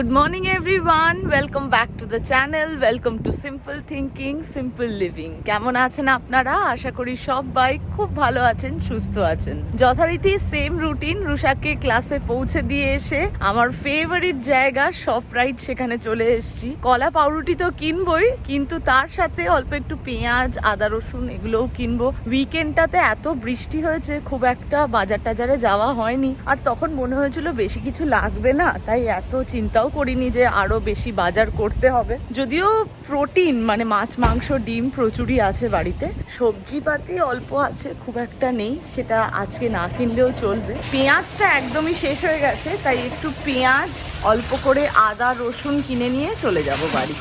Good morning everyone welcome back to the channel welcome to simple thinking simple living কেমন আছেন আপনারা? আশা করি সবাই খুব ভালো আছেন, সুস্থ আছেন। যথারীতি সেম রুটিন রুষাকে ক্লাসে পৌঁছে দিয়ে এসে আমার ফেভারিট জায়গা সব রাইট সেখানে চলে এসেছি। কলা পাউরুটি তো কিনবই, কিন্তু তার সাথে অল্প একটু পেঁয়াজ, আদা, রসুন এগুলোও কিনবো। উইকেন্ডটাতে এত বৃষ্টি হয়েছে, খুব একটা বাজার টাজারে যাওয়া হয়নি। আর তখন মনে হয়েছিল বেশি কিছু লাগবে না, তাই এত চিন্তাও করিনি যে আরও বেশি বাজার করতে হবে। যদিও প্রোটিন মানে মাছ, মাংস, ডিম প্রচুরই আছে বাড়িতে। সবজিপাতি অল্প আছে। খুব একটা নেই, সেটা আজকে না কিনলেও চলবে। পেঁয়াজটা একদমই শেষ হয়ে গেছে, তাই একটু পেঁয়াজ, অল্প করে আদা, রসুন কিনে নিয়ে চলে যাব বাড়ি।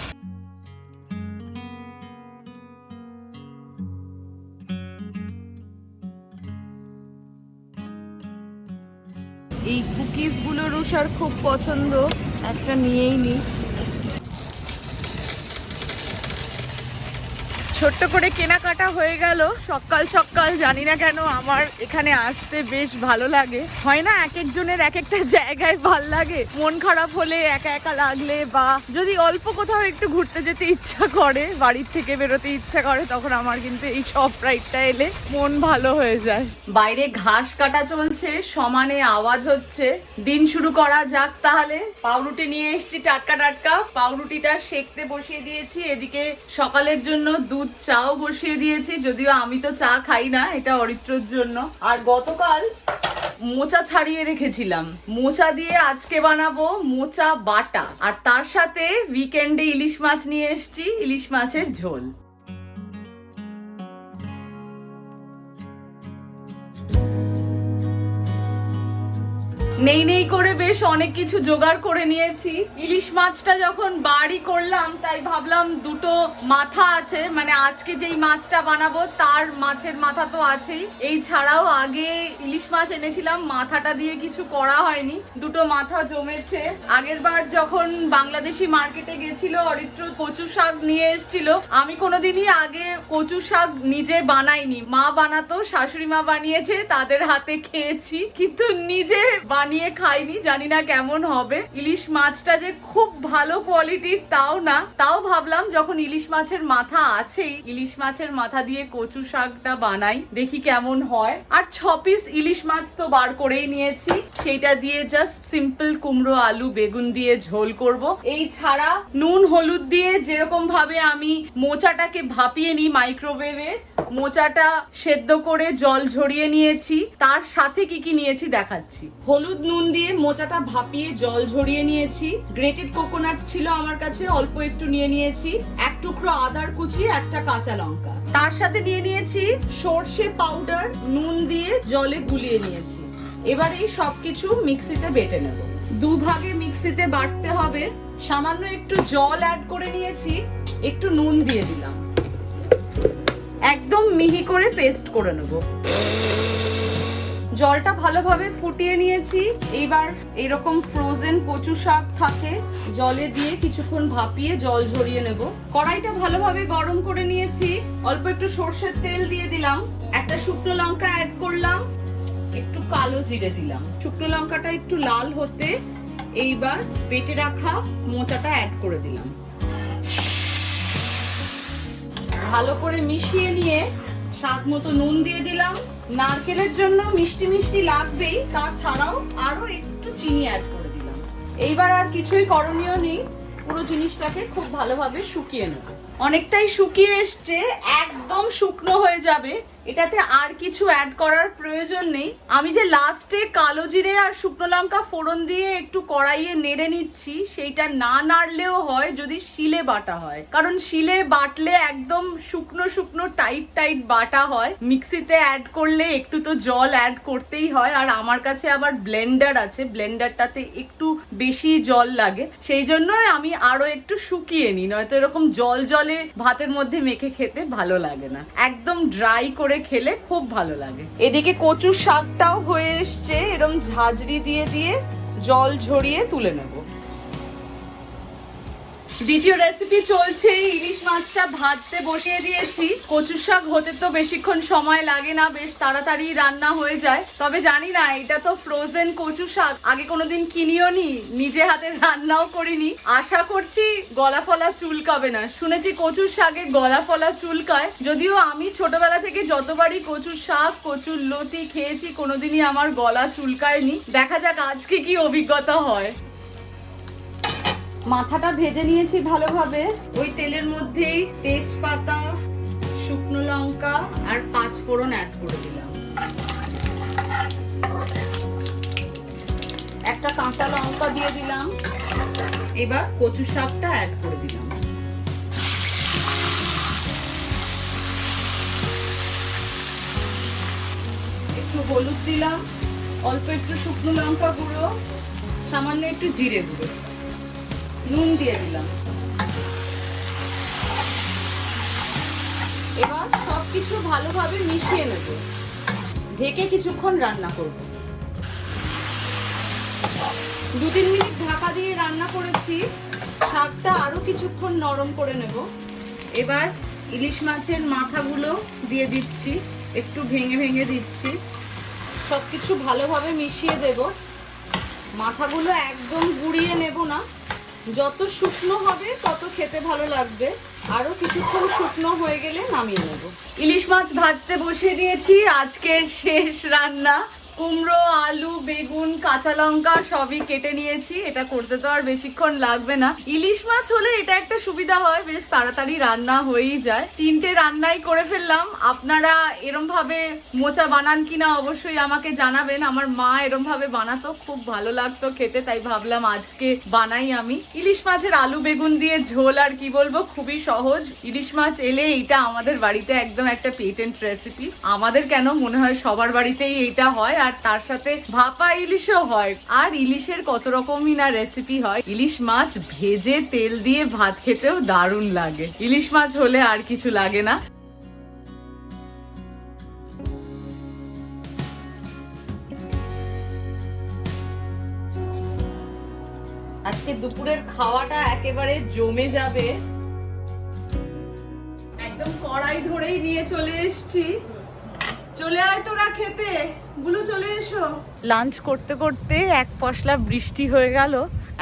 এই কুকিজগুলো রুষার খুব পছন্দ, একটা নিয়েই নি। ছোট্ট করে কেনাকাটা হয়ে গেল। সকাল সকাল, জানি না কেন আমার এখানে আসতে বেশ ভালো লাগে। হয় না এক একজনের এক একটা জায়গায় ভালো লাগে? মন খারাপ হলে একা একা লাগলে বা যদি অল্প কোথাও একটু ঘুরতে যেতে ইচ্ছা করে, বাড়ির থেকে বেরোতে ইচ্ছা করে, তখন আমার কিন্তু এই সব রাইডটা এলে মন ভালো হয়ে যায়। বাইরে ঘাস কাটা চলছে, সমানে আওয়াজ হচ্ছে। দিন শুরু করা যাক তাহলে। পাউরুটি নিয়ে এসেছি টাটকা টাটকা। পাউরুটিটা সেকতে বসিয়ে দিয়েছি। এদিকে সকালের জন্য দুধ চাও বসিয়ে দিয়েছি, যদিও আমি তো চা খাই না, এটা অরিত্রর জন্য। আর গতকাল মোচা ছাড়িয়ে রেখেছিলাম। মোচা দিয়ে আজকে বানাবো মোচা বাটা। আর তার সাথে উইকেন্ডে ইলিশ মাছ নিয়ে এসছি, ইলিশ মাছের ঝোল। নেই নেই করে বেশ অনেক কিছু জোগাড় করে নিয়েছি। ইলিশ মাছটা যখন বাড়ি করলাম, তাই ভাবলাম দুটো মাথা আছে মানে আজকে যেই মাছটা বানাবো, তার মাছের মাথা তো আছেই। এই ছাড়াও আগে ইলিশ মাছ এনেছিলাম, মাথাটা দিয়ে কিছু করা হয়নি, দুটো মাথা জমেছে। আগের বার যখন বাংলাদেশি মার্কেটে গেছিল, অরিত্র কচু শাক নিয়ে এসেছিল, আমি কোনোদিনই আগে কচু শাক নিজে বানাইনি। মা বানাতো, শাশুড়ি মা বানিয়েছে, তাদের হাতে খেয়েছি, কিন্তু নিজে বানিয়ে খাইনি, জানি না কেমন হবে। ইলিশ মাছটা যে খুব ভালো কোয়ালিটির তাও না। তাও ভাবলাম যখন ইলিশ মাছের মাথা আছেই, ইলিশ মাছের মাথা দিয়ে কচু শাকটা বানাই, দেখি কেমন হয়। আর ছ পিস ইলিশ মাছ তো বার করেই নিয়েছি। সেইটা দিয়ে জাস্ট সিম্পল কুমড়ো, আলু, বেগুন দিয়ে ঝোল করব। এই ছাড়া নুন, হলুদ দিয়ে যেরকম ভাবে আমি মোচাটাকে ভাপিয়ে নিই মাইক্রোওয়েভে মোচাটা সেদ্ধ করে জল ঝরিয়ে নিয়েছি। তার সাথে কি কি নিয়েছি দেখাচ্ছি। হলুদ নুন দিয়ে মোচাটা ভাপিয়ে জল ঝরিয়ে নিয়েছি। গ্রেটেড কোকোনাট ছিল আমার কাছে, অল্প একটু নিয়ে নিয়েছি। এক টুকরো আদার কুচি, একটা কাঁচা লঙ্কা। তার সাথে নিয়ে নিয়েছি সর্ষে পাউডার নুন দিয়ে জলে গুলিয়ে নিয়েছি। এবার এই সবকিছু মিক্সিতে বেটে নেব। দুভাগে মিক্সিতে বাটতে হবে। সামান্য একটু জল অ্যাড করে নিয়েছি, একটু নুন দিয়ে দিলাম। একদম মিহি করে পেস্ট করে নেব। জলটা ভালোভাবে ফুটিয়ে নিয়েছি। এইবার এরকম ফ্রোজেন কচু শাক থাকে, জলে দিয়ে কিছুক্ষণ ভাপিয়ে জল ঝরিয়ে নেব। কড়াইটা ভালোভাবে গরম করে নিয়েছি। অল্প একটু সর্ষের তেল দিয়ে দিলাম। একটা শুকনো লঙ্কা অ্যাড করলাম। একটু কালো জিরে দিলাম। শুকনো লঙ্কাটা একটু লাল হতে এইবার পেটে রাখা মোচাটা অ্যাড করে দিলাম। ভালো করে মিশিয়ে নিয়ে স্বাদ মতো নুন দিয়ে দিলাম। নারকেলের জন্য মিষ্টি মিষ্টি লাগবেই, তাছাড়াও আরও একটু চিনি অ্যাড করে দিলাম। এইবার আর কিছুই করণীয় নেই, পুরো জিনিসটাকে খুব ভালোভাবে শুকিয়ে নেব। অনেকটাই শুকিয়ে এসছে, একদম শুকনো হয়ে যাবে। এটাতে আর কিছু অ্যাড করার প্রয়োজন নেই। আমি যে লাস্টে কালো জিরে আর শুকনো লঙ্কা ফোড়ন দিয়ে একটু কড়াইয়ে নেড়ে নিচ্ছি, সেইটা না নাড়লেও হয়, যদি শিলে বাটা হয়। কারণ শিলে বাটলে একদম শুকনো শুকনো টাইট টাইট বাটা হয়। মিক্সিতে অ্যাড করলে একটু তো জল অ্যাড করতেই হয়। আর আমার কাছে আবার ব্লেন্ডার আছে ব্লেন্ডারটাতে একটু বেশি জল লাগে। সেই জন্যই আমি আরও একটু শুকিয়ে নিই, নয়তো এরকম জল জলে ভাতের মধ্যে মেখে খেতে ভালো লাগে না। একদম ড্রাই করে খেলে খুব ভালো লাগে। এদিকে কচুর শাকটাও হয়ে এসছে, এরম ঝাঁঝরি দিয়ে দিয়ে জল ঝরিয়ে তুলে নেব। দ্বিতীয় রেসিপি চলছে, ইলিশ মাছটা ভাজতে বসিয়ে দিয়েছি। কচু শাক হতে তো বেশিক্ষণ সময় লাগে না, বেশ তাড়াতাড়ি রান্না হয়ে যায়। তবে জানি না, এটা তো ফ্রোজেন কচু শাক। আগে কোনোদিন কিনিও নি, নিজে হাতে রান্নাও করিনি। আশা করছি গলা ফলা চুলকাবে না। শুনেছি কচুর শাকে গলা ফলা চুলকায়। যদিও আমি ছোটবেলা থেকে যতবারই কচুর শাক, কচুর লতি খেয়েছি, কোনোদিনই আমার গলা চুলকায়নি। দেখা যাক আজকে কি অভিজ্ঞতা হয়। মাথাটা ভেজে নিয়েছি ভালোভাবে। ওই তেলের মধ্যেই তেজপাতা শুকনো লঙ্কা আর পাঁচ ফোড়ন অ্যাড করে দিলাম। একটা কাঁচা লঙ্কা দিয়ে দিলাম। এবার কচু শাকটা অ্যাড করে দিলাম। একটু হলুদ দিলাম অল্প একটু শুকনো লঙ্কা গুঁড়ো সামান্য একটু জিরে গুঁড়ো। নুন দিয়ে দিলাম। এবার সবকিছু ভালোভাবে মিশিয়ে নেব। ঢেকে কিছুক্ষণ রান্না করব। দু তিন মিনিট ঢাকা দিয়ে রান্না করেছি। শাকটা আরও কিছুক্ষণ নরম করে নেব। এবার ইলিশ মাছের মাথাগুলো দিয়ে দিচ্ছি। একটু ভেঙে ভেঙে দিচ্ছি। সব কিছু ভালোভাবে মিশিয়ে দেব। মাথাগুলো একদম গুঁড়িয়ে নেব না। যত শুকনো হবে, তত খেতে ভালো লাগবে। আরও কিছুক্ষণ শুকনো হয়ে গেলে নামিয়ে নেব। ইলিশ মাছ ভাজতে বসিয়ে দিয়েছি। আজকের শেষ রান্না। কুমড়ো, আলু, বেগুন, কাঁচা লঙ্কা সবই কেটে নিয়েছি। এটা করতে তো আর বেশিক্ষণ লাগবে না। ইলিশ মাছ হলে এটা একটা সুবিধা হয়, বেশ তাড়াতাড়ি রান্না হয়েই যায়। তিনটে রান্নাই করে ফেললাম। আপনারা এরম ভাবে মোচা বানান কিনা অবশ্যই আমাকে জানাবেন। আমার মা এরম ভাবে বানাতো, খুব ভালো লাগতো খেতে, তাই ভাবলাম আজকে বানাই আমি। ইলিশ মাছের আলু, বেগুন দিয়ে ঝোল আর কি বলব, খুবই সহজ। ইলিশ মাছ এলে এইটা আমাদের বাড়িতে একদম একটা পেটেন্ট রেসিপি আমাদের কেন মনে হয় সবার বাড়িতেই এইটা হয়, আর তার সাথে ভাপা ইলিশও হয়। আর ইলিশের কত রকমই না রেসিপি হয়। ইলিশ মাছ ভেজে তেল দিয়ে ভাত খেতেও দারুণ লাগে। ইলিশ মাছ হলে আর কিছু লাগে না। আজকে দুপুরের খাওয়াটা একেবারে জমে যাবে। একদম কড়াই ধরেই নিয়ে চলে এসেছি। চলে আয় তোরা খেতে। গুলো চলে এসো। লাঞ্চ করতে করতে এক পশলা বৃষ্টি হয়ে গেল।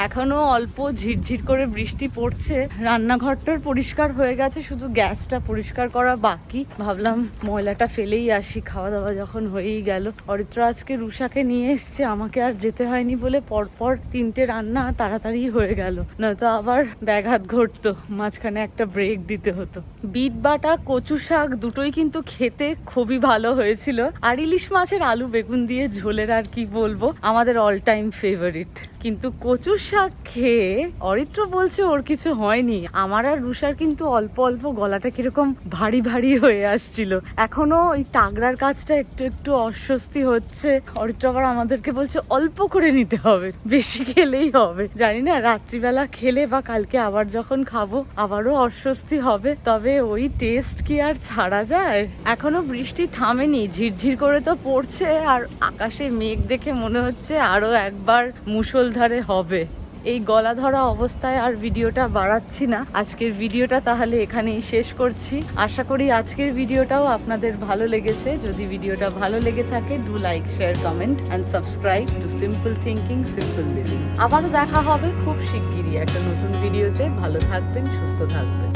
এখনও অল্প ঝিরঝির করে বৃষ্টি পড়ছে। রান্নাঘরটার পরিষ্কার হয়ে গেছে, শুধু গ্যাসটা পরিষ্কার করা বাকি। ভাবলাম ময়লাটা ফেলেই আসি খাওয়া দাওয়া যখন হয়েই গেল। অরিত্র আজকে রুষাকে নিয়ে এসছে, আমাকে আর যেতে হয়নি বলে পরপর তিনটে রান্না তাড়াতাড়ি হয়ে গেল। নয়তো আবার ব্যাঘাত ঘটতো, মাঝখানে একটা ব্রেক দিতে হতো। বিট বাটা, কচু শাক দুটোই কিন্তু খেতে খুবই ভালো হয়েছিল। আর ইলিশ মাছের আলু বেগুন দিয়ে ঝোলের আর কি বলব, আমাদের অল টাইম ফেভারিট কিন্তু কচু শাক খেয়ে অরিত্র বলছে ওর কিছু হয়নি। আমার আর রুষার কিন্তু অল্প অল্প গলাটা কীরকম ভারী ভারী হয়ে আসছিল। এখনও ওই টাগরার কাজটা একটু একটু অস্বস্তি হচ্ছে। অরিত্র আবার আমাদেরকে বলছে, অল্প করে নিতে হবে, বেশি খেলেই হবে। জানি না, রাত্রিবেলা খেলে বা কালকে আবার যখন খাব, আবারও অস্বস্তি হবে। তবে ওই টেস্ট কি আর ছাড়া যায়? এখনও বৃষ্টি থামেনি, ঝিরঝির করে তো পড়ছে। আর আকাশে মেঘ দেখে মনে হচ্ছে আরও একবার মুষলধারে হবে। এই গলা ধরা অবস্থায় আর ভিডিওটা বাড়াচ্ছি না। আজকের ভিডিওটা তাহলে এখানেই শেষ করছি। আশা করি আজকের ভিডিওটাও আপনাদের ভালো লেগেছে। যদি ভিডিওটা ভালো লেগে থাকে do like share comment and subscribe to simple thinking simple living আবারও দেখা হবে খুব শিগগিরই একটা নতুন ভিডিওতে। ভালো থাকবেন, সুস্থ থাকবেন।